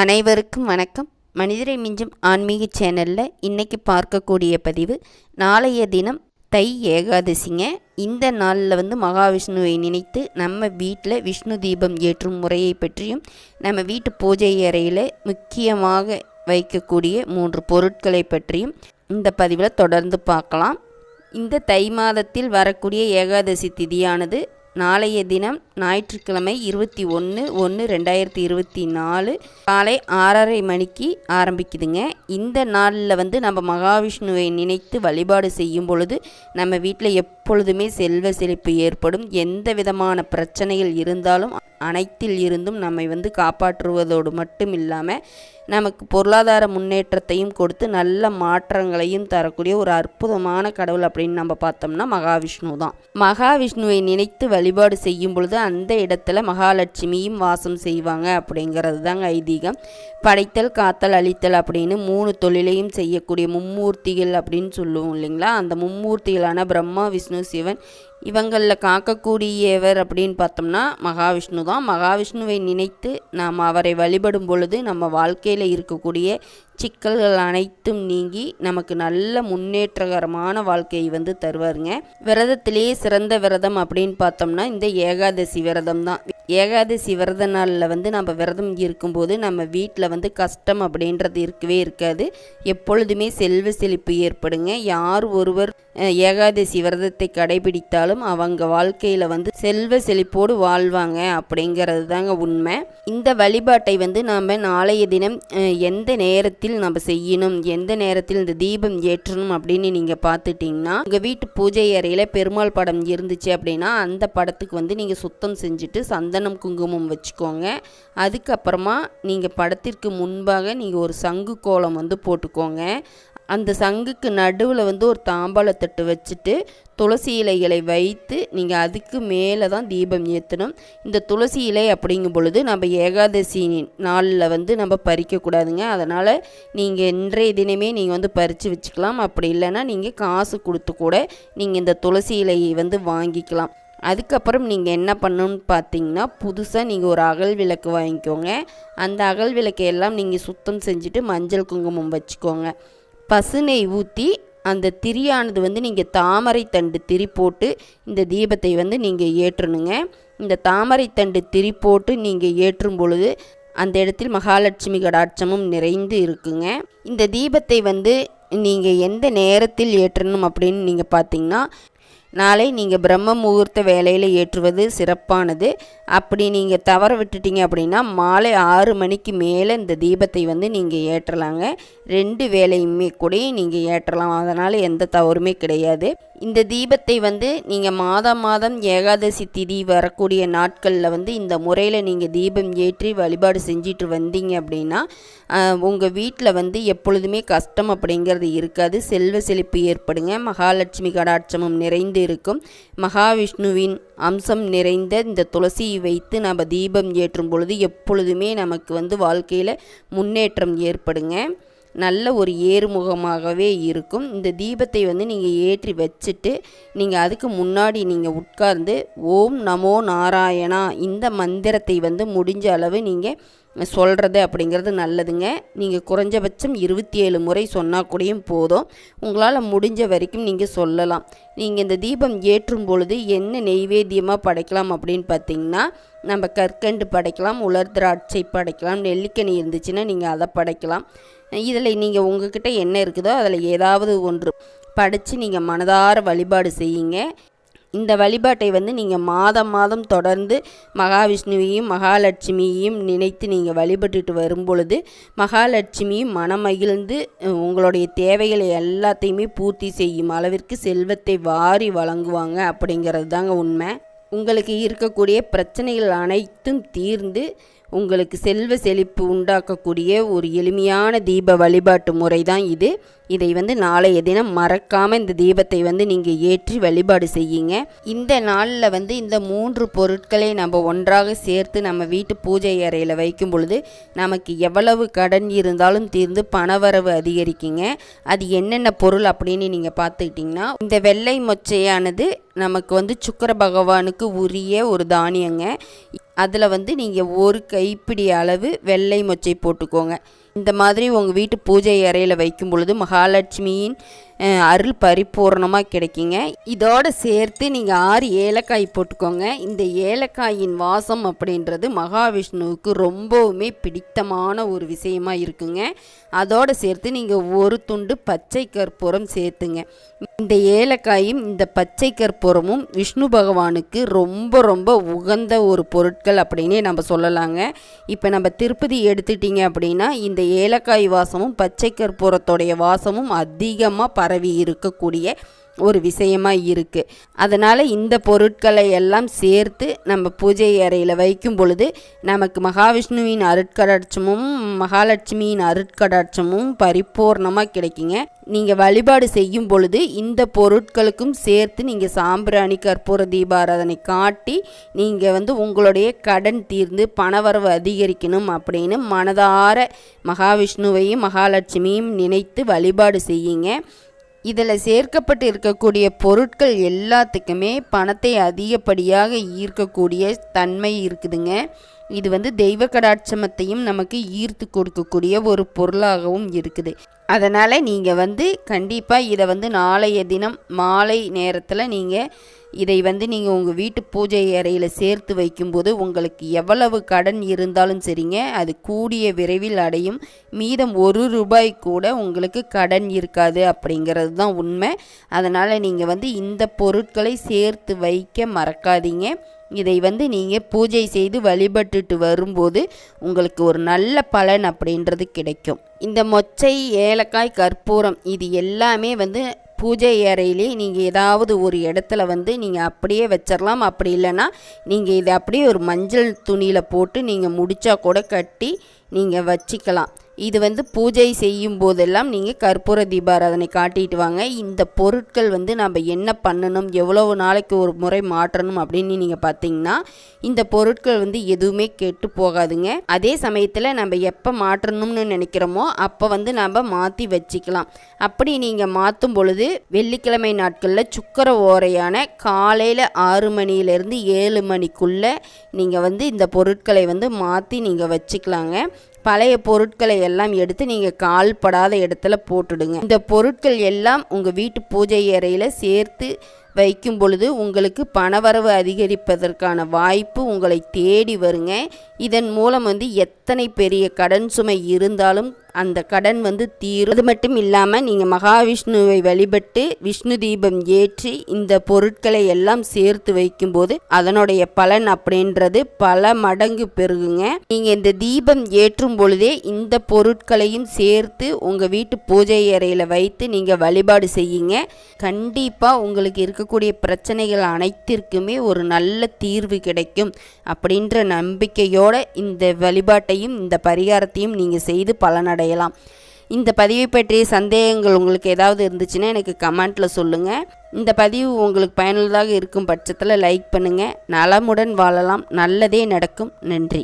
அனைவருக்கும் வணக்கம். மனிதரை மிஞ்சும் ஆன்மீக சேனலில் இன்றைக்கி பார்க்கக்கூடிய பதிவு நாளைய தினம் தை ஏகாதசிங்க. இந்த நாளில் வந்து மகாவிஷ்ணுவை நினைத்து நம்ம வீட்டில் விஷ்ணு தீபம் ஏற்றும் முறையை பற்றியும் நம்ம வீட்டு பூஜை அறையில் முக்கியமாக வைக்கக்கூடிய மூன்று பொருட்களை பற்றியும் இந்த பதிவில் தொடர்ந்து பார்க்கலாம். இந்த தை மாதத்தில் வரக்கூடிய ஏகாதசி திதியானது நாளைய தினம் ஞாயிற்றுக்கிழமை இருபத்தி ஒன்று ஒன்று ரெண்டாயிரத்தி இருபத்தி நாலு காலை ஆறரை மணிக்கு ஆரம்பிக்குதுங்க. இந்த நாளில் வந்து நம்ம மகாவிஷ்ணுவை நினைத்து வழிபாடு செய்யும் பொழுது நம்ம வீட்டில் எப்பொழுதுமே செல்வ செழிப்பு ஏற்படும். எந்த விதமான பிரச்சனைகள் இருந்தாலும் அனைத்தில் இருந்தும் நம்மை வந்து காப்பாற்றுவதோடு மட்டும் இல்லாமல் நமக்கு பொருளாதார முன்னேற்றத்தையும் கொடுத்து நல்ல மாற்றங்களையும் தரக்கூடிய ஒரு அற்புதமான கடவுள் அப்படின்னு நம்ம பார்த்தோம்னா மகாவிஷ்ணு தான். மகாவிஷ்ணுவை நினைத்து வழிபாடு செய்யும் பொழுது அந்த இடத்துல மகாலட்சுமியும் வாசம் செய்வாங்க அப்படிங்கிறது தாங்க ஐதீகம். படைத்தல் காத்தல் அழித்தல் அப்படின்னு மூணு தொழிலையும் செய்யக்கூடிய மும்மூர்த்திகள் அப்படின்னு சொல்லுவோம் இல்லைங்களா? அந்த மும்மூர்த்திகளான பிரம்மா விஷ்ணு சிவன் இவங்களில் காக்கக்கூடியவர் அப்படின்னு பார்த்தோம்னா மகாவிஷ்ணு தான். மகாவிஷ்ணுவை நினைத்து நாம் அவரை வழிபடும் பொழுது நம்ம வாழ்க்கையில் இருக்கக்கூடிய சிக்கல்கள் அனைத்தும் நீங்கி நமக்கு நல்ல முன்னேற்றகரமான வாழ்க்கையை வந்து தருவாருங்க. விரதத்திலேயே சிறந்த விரதம் அப்படின்னு பார்த்தோம்னா இந்த ஏகாதசி விரதம் தான். ஏகாதசி விரத நாளில் வந்து நம்ம விரதம் இருக்கும்போது நம்ம வீட்டில் வந்து கஷ்டம் அப்படின்றது இருக்கவே இருக்காது. எப்பொழுதுமே செல்வ செழிப்பு ஏற்படுங்க. யார் ஒருவர் ஏகாதசி விரதத்தை இருந்தாலும் அவங்க வாழ்க்கையில் வந்து செல்வ செழிப்போடு வாழ்வாங்க அப்படிங்கிறது தாங்க உண்மை. இந்த வழிபாட்டை வந்து நாம் நாளைய தினம் எந்த நேரத்தில் நம்ம செய்யணும் எந்த நேரத்தில் இந்த தீபம் ஏற்றணும் அப்படின்னு நீங்கள் பார்த்துட்டிங்கன்னா உங்கள் வீட்டு பூஜை அறையில் பெருமாள் படம் இருந்துச்சு அப்படின்னா அந்த படத்துக்கு வந்து நீங்கள் சுத்தம் செஞ்சுட்டு சந்தனம் குங்குமம் வச்சுக்கோங்க. அதுக்கப்புறமா நீங்கள் படத்திற்கு முன்பாக நீங்கள் ஒரு சங்கு கோலம் வந்து போட்டுக்கோங்க. அந்த சங்குக்கு நடுவில் வந்து ஒரு தாம்பாளத்தட்டு வச்சுட்டு துளசி இலைகளை வைத்து நீங்கள் அதுக்கு மேலே தான் தீபம் ஏற்றணும் இந்த துளசி இலை அப்படிங்கும் பொழுது நம்ம ஏகாதசி நாளில் வந்து நம்ம பறிக்கக்கூடாதுங்க அதனால் நீங்கள் இன்றைய தினமே நீங்கள் வந்து பறித்து வச்சுக்கலாம். அப்படி இல்லைன்னா நீங்கள் காசு கொடுத்து கூட நீங்கள் இந்த துளசி இலையை வந்து வாங்கிக்கலாம். அதுக்கப்புறம் நீங்கள் என்ன பண்ணணும்னு பார்த்தீங்கன்னா புதுசாக நீங்கள் ஒரு அகல் விளக்கு வாங்கிக்கோங்க. அந்த அகல் விளக்கை எல்லாம் நீங்கள் சுத்தம் செஞ்சுட்டு மஞ்சள் குங்குமம் வச்சுக்கோங்க. பசுனை ஊற்றி அந்த திரியானது வந்து நீங்கள் தாமரை தண்டு திரி போட்டு இந்த தீபத்தை வந்து நீங்கள் ஏற்றணுங்க. இந்த தாமரை தண்டு திரி போட்டு நீங்கள் ஏற்றும் பொழுது அந்த இடத்தில் மகாலட்சுமி கடாட்சமும் நிறைந்து இருக்குங்க. இந்த தீபத்தை வந்து நீங்கள் எந்த நேரத்தில் ஏற்றணும் அப்படின்னு நீங்கள் பார்த்தீங்கன்னா நாளை நீங்கள் பிரம்ம முகூர்த்த வேலையில் ஏற்றுவது சிறப்பானது. அப்படி நீங்கள் தவற விட்டுட்டீங்க அப்படின்னா மாலை ஆறு மணிக்கு மேலே இந்த தீபத்தை வந்து நீங்கள் ஏற்றலாங்க. ரெண்டு வேலையுமே கூட நீங்கள் ஏற்றலாம். அதனால் எந்த தவறுமே கிடையாது. இந்த தீபத்தை வந்து நீங்கள் மாதம் மாதம் ஏகாதசி திதி வரக்கூடிய நாட்களில் வந்து இந்த முறையில் நீங்கள் தீபம் ஏற்றி வழிபாடு செஞ்சிட்டு வந்தீங்க அப்படின்னா உங்கள் வீட்டில் வந்து எப்பொழுதுமே கஷ்டம் அப்படிங்கிறது இருக்காது. செல்வ செழிப்பு ஏற்படுங்க. மகாலட்சுமி கடாட்சமும் நிறைந்து இருக்கும். மகாவிஷ்ணுவின் அம்சம் நிறைந்த இந்த துளசியை வைத்து நம்ம தீபம் ஏற்றும் பொழுது எப்பொழுதுமே நமக்கு வந்து வாழ்க்கையில் முன்னேற்றம் ஏற்படுங்க. நல்ல ஒரு ஏறுமுகமாகவே இருக்கும். இந்த தீபத்தை வந்து நீங்கள் ஏற்றி வச்சுட்டு நீங்கள் அதுக்கு முன்னாடி நீங்கள் உட்கார்ந்து ஓம் நமோ நாராயணா இந்த மந்திரத்தை வந்து முடிஞ்ச அளவு நீங்கள் சொல்கிறது அப்படிங்கிறது நல்லதுங்க. நீங்கள் குறைஞ்சபட்சம் இருபத்தி ஏழு முறை சொன்னால் கூடயும் போதும். உங்களால் முடிஞ்ச வரைக்கும் நீங்கள் சொல்லலாம். நீங்கள் இந்த தீபம் ஏற்றும் பொழுது என்ன நெய்வேத்தியமாக படைக்கலாம் அப்படின்னு பார்த்தீங்கன்னா நம்ம கற்கண்டு படைக்கலாம் உலர் திராட்சை படைக்கலாம் நெல்லிக்கனி இருந்துச்சுன்னா நீங்கள் அதை படைக்கலாம். இதில் நீங்கள் உங்ககிட்ட என்ன இருக்குதோ அதில் ஏதாவது ஒன்று படித்து நீங்கள் மனதார வழிபாடு செய்யுங்க. இந்த வழிபாட்டை வந்து நீங்கள் மாதம் மாதம் தொடர்ந்து மகாவிஷ்ணுவையும் மகாலட்சுமியையும் நினைத்து நீங்கள் வழிபட்டுட்டு வரும் பொழுது மகாலட்சுமியும் மனமகிழ்ந்து உங்களுடைய தேவைகளை எல்லாத்தையுமே பூர்த்தி செய்யும் அளவிற்கு செல்வத்தை வாரி வழங்குவாங்க அப்படிங்கிறது தாங்க உண்மை. உங்களுக்கு இருக்கக்கூடிய பிரச்சனைகள் அனைத்தும் தீர்ந்து உங்களுக்கு செல்வ செழிப்பு உண்டாக்கக்கூடிய ஒரு எளிமையான தீப வழிபாட்டு முறை தான் இது. இதை வந்து நாளைய தினம் மறக்காமல் இந்த தீபத்தை வந்து நீங்கள் ஏற்றி வழிபாடு செய்யுங்க. இந்த நாளில் வந்து இந்த மூன்று பொருட்களை நம்ம ஒன்றாக சேர்த்து நம்ம வீட்டு பூஜை அறையில் வைக்கும் பொழுது நமக்கு எவ்வளவு கடன் இருந்தாலும் தீர்ந்து பணவரவு அதிகரிக்குங்க. அது என்னென்ன பொருள் அப்படின்னு நீங்கள் பார்த்துக்கிட்டிங்கன்னா இந்த வெள்ளை மொச்சையானது நமக்கு வந்து சுக்கர பகவானுக்கு உரிய ஒரு தானியங்க. அதில் வந்து நீங்கள் ஒரு கைப்பிடி அளவு வெள்ளை மொச்சை போட்டுக்கோங்க. இந்த மாதிரி உங்கள் வீட்டு பூஜை அறையில் வைக்கும் பொழுது மகாலட்சுமியின் அருள் பரிபூர்ணமாக கிடைக்குங்க. இதோடு சேர்த்து நீங்கள் ஆறு ஏலக்காய் போட்டுக்கோங்க. இந்த ஏலக்காயின் வாசம் அப்படின்றது மகாவிஷ்ணுவுக்கு ரொம்பவுமே பிடித்தமான ஒரு விஷயமா இருக்குங்க. அதோடு சேர்த்து நீங்கள் ஒரு துண்டு பச்சை கற்பூரம் சேர்த்துங்க. இந்த ஏலக்காயும் இந்த பச்சை கற்பூரமும் விஷ்ணு பகவானுக்கு ரொம்ப ரொம்ப உகந்த ஒரு பொருட்கள் அப்படின்னே நம்ம சொல்லலாங்க. இப்போ நம்ம திருப்பதி எடுத்துட்டிங்க அப்படின்னா இந்த ஏலக்காய் வாசமும் பச்சை கற்பூரத்தோடைய வாசமும் அதிகமாக பரவி இருக்கக்கூடிய ஒரு விஷயமா இருக்குது அதனால் இந்த பொருட்களை எல்லாம் சேர்த்து நம்ம பூஜை அறையில் வைக்கும் பொழுது நமக்கு மகாவிஷ்ணுவின் அருட்கடாட்சமும் மகாலட்சுமியின் அருட்கடாட்சமும் பரிபூர்ணமாக கிடைக்குங்க. நீங்கள் வழிபாடு செய்யும் பொழுது இந்த பொருட்களுக்கும் சேர்த்து நீங்கள் சாம்பிராணி கற்பூர தீபாராதனை காட்டி நீங்கள் வந்து உங்களுடைய கடன் தீர்ந்து பணவரவு அதிகரிக்கணும் அப்படின்னு மனதார மகாவிஷ்ணுவையும் மகாலட்சுமியும் நினைத்து வழிபாடு செய்யுங்க. இதில் சேர்க்கப்பட்டு இருக்கக்கூடிய பொருட்கள் எல்லாத்துக்குமே பணத்தை அதிகப்படியாக ஈர்க்கக்கூடிய தன்மை இருக்குதுங்க. இது வந்து தெய்வ கடாட்சமத்தையும் நமக்கு ஈர்த்து கொடுக்கக்கூடிய ஒரு பொருளாகவும் இருக்குது. அதனால் நீங்கள் வந்து கண்டிப்பாக இதை வந்து நாளைய தினம் மாலை நேரத்தில் நீங்கள் இதை வந்து நீங்கள் உங்கள் வீட்டு பூஜை அறையில் சேர்த்து வைக்கும்போது உங்களுக்கு எவ்வளவு கடன் இருந்தாலும் சரிங்க அது கூடிய விரைவில் அடையும். மீதம் ஒரு ரூபாய் கூட உங்களுக்கு கடன் இருக்காது அப்படிங்கிறது தான் உண்மை. அதனால் நீங்கள் வந்து இந்த பொருட்களை சேர்த்து வைக்க மறக்காதீங்க. இதை வந்து நீங்கள் பூஜை செய்து வழிபட்டுட்டு வரும்போது உங்களுக்கு ஒரு நல்ல பலன் அப்படின்றது கிடைக்கும். இந்த மொச்சை ஏலக்காய் கற்பூரம் இது எல்லாமே வந்து பூஜை அறையிலே நீங்கள் ஏதாவது ஒரு இடத்துல வந்து நீங்கள் அப்படியே வச்சிடலாம் அப்படி இல்லைன்னா நீங்கள் இதை அப்படியே ஒரு மஞ்சள் துணியில் போட்டு நீங்கள் முடித்தா கூட கட்டி நீங்கள் வச்சுக்கலாம். இது வந்து பூஜை செய்யும் போதெல்லாம் நீங்கள் கற்பூர தீபாராதனை காட்டிட்டு வாங்க. இந்த பொருட்கள் வந்து நம்ம என்ன பண்ணணும் எவ்வளவு நாளைக்கு ஒரு முறை மாற்றணும் அப்படின்னு நீங்கள் பார்த்தீங்கன்னா இந்த பொருட்கள் வந்து எதுவுமே கெட்டு போகாதுங்க. அதே சமயத்தில் நம்ம எப்போ மாற்றணும்னு நினைக்கிறோமோ அப்போ வந்து நம்ம மாற்றி வச்சுக்கலாம். அப்படி நீங்கள் மாற்றும் பொழுது வெள்ளிக்கிழமை நாட்களில் சுக்கர ஓரையான காலையில் ஆறு மணியிலேருந்து ஏழு மணிக்குள்ளே நீங்கள் வந்து இந்த பொருட்களை வந்து மாற்றி நீங்கள் வச்சுக்கலாங்க. பழைய பொருட்களை எல்லாம் எடுத்து நீங்கள் கால்படாத இடத்துல போட்டுடுங்க. இந்த பொருட்கள் எல்லாம் உங்கள் வீட்டு பூஜை அறையில் சேர்த்து வைக்கும் பொழுது உங்களுக்கு பணவரவு அதிகரிப்பதற்கான வாய்ப்பு உங்களை தேடி வருங்க. இதன் மூலம் வந்து எத்தனை பெரிய கடன் சுமை இருந்தாலும் அந்த கடன் வந்து தீரும். அது மட்டும் இல்லாமல் நீங்கள் மகாவிஷ்ணுவை வழிபட்டு விஷ்ணு தீபம் ஏற்றி இந்த பொருட்களை எல்லாம் சேர்த்து வைக்கும்போது அதனுடைய பலன் அப்படின்றது பல மடங்கு பெருகுங்க. நீங்கள் இந்த தீபம் ஏற்றும் பொழுதே இந்த பொருட்களையும் சேர்த்து உங்கள் வீட்டு பூஜை அறையில் வைத்து நீங்கள் வழிபாடு செய்யுங்க. கண்டிப்பாக உங்களுக்கு இருக்கக்கூடிய பிரச்சனைகள் அனைத்திற்குமே ஒரு நல்ல தீர்வு கிடைக்கும் அப்படின்ற நம்பிக்கையோடு இந்த வழிபாட்டையும் இந்த பரிகாரத்தையும் நீங்கள் செய்து அடையலாம். இந்த பதிவை பற்றிய சந்தேகங்கள் உங்களுக்கு ஏதாவது இருந்துச்சுன்னா எனக்கு கமெண்ட்டில் சொல்லுங்கள் இந்த பதிவு உங்களுக்கு பயனுள்ளதாக இருக்கும் பட்சத்தில் லைக் பண்ணுங்கள் நலமுடன் வாழலாம். நல்லதே நடக்கும். நன்றி.